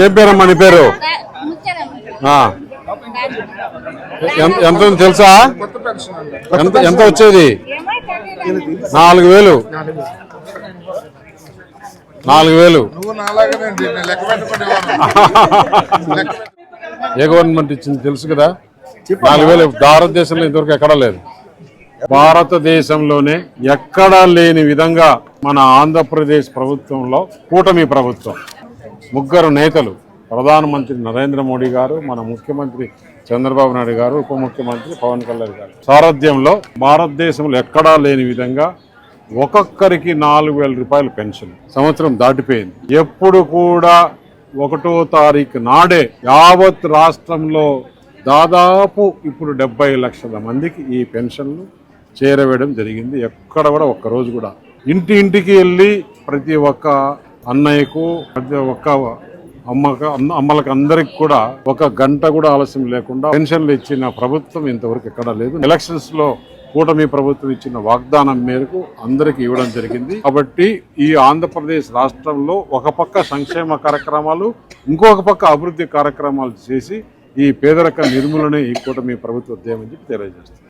ఏం పేరమ్మా నీ పేరు? ఎంత- ఎంత ఉంది తెలుసా? ఎంత ఎంత వచ్చేది? నాలుగు వేలు. నాలుగు వేలు. ఏ గవర్నమెంట్ ఇచ్చింది తెలుసు కదా? నాలుగు వేలు భారతదేశంలో ఇంతవరకు ఎక్కడా లేదు. భారతదేశంలోనే ఎక్కడా లేని విధంగా మన ఆంధ్రప్రదేశ్ ప్రభుత్వంలో కూటమి ప్రభుత్వం. ముగ్గురు నేతలు ప్రధానమంత్రి నరేంద్ర మోడీ గారు మన ముఖ్యమంత్రి చంద్రబాబు నాయుడు గారు ఉప ముఖ్యమంత్రి పవన్ కళ్యాణ్ గారు. సారథ్యంలో భారతదేశంలో ఎక్కడా లేని విధంగా ఒక్కొక్కరికి నాలుగు వేల రూపాయలు పెన్షన్ సంవత్సరం దాటిపోయింది. ఎప్పుడు కూడా ఒకటో తారీఖు నాడే యావత్ రాష్ట్రంలో దాదాపు ఇప్పుడు డెబ్బై లక్షల మందికి ఈ పెన్షన్లు చేరవేయడం జరిగింది. ఎక్కడ కూడా ఒక్కరోజు కూడా ఇంటి ఇంటికి వెళ్ళి ప్రతి ఒక్క అన్నయ్యకు ఒక్క అమ్మక అమ్మలకు అందరికి కూడా ఒక గంట కూడా ఆలస్యం లేకుండా పెన్షన్లు ఇచ్చిన ప్రభుత్వం ఇంతవరకు ఎక్కడా లేదు. ఎలక్షన్స్లో కూటమి ప్రభుత్వం ఇచ్చిన వాగ్దానం మేరకు అందరికి ఇవ్వడం జరిగింది. కాబట్టి ఈ ఆంధ్రప్రదేశ్ రాష్ట్రంలో ఒక పక్క సంక్షేమ కార్యక్రమాలు ఇంకొక పక్క అభివృద్ధి కార్యక్రమాలు చేసి ఈ పేదరిక నిర్మూలనే ఈ కూటమి ప్రభుత్వ ఉద్యమం అని చెప్పి తెలియజేస్తుంది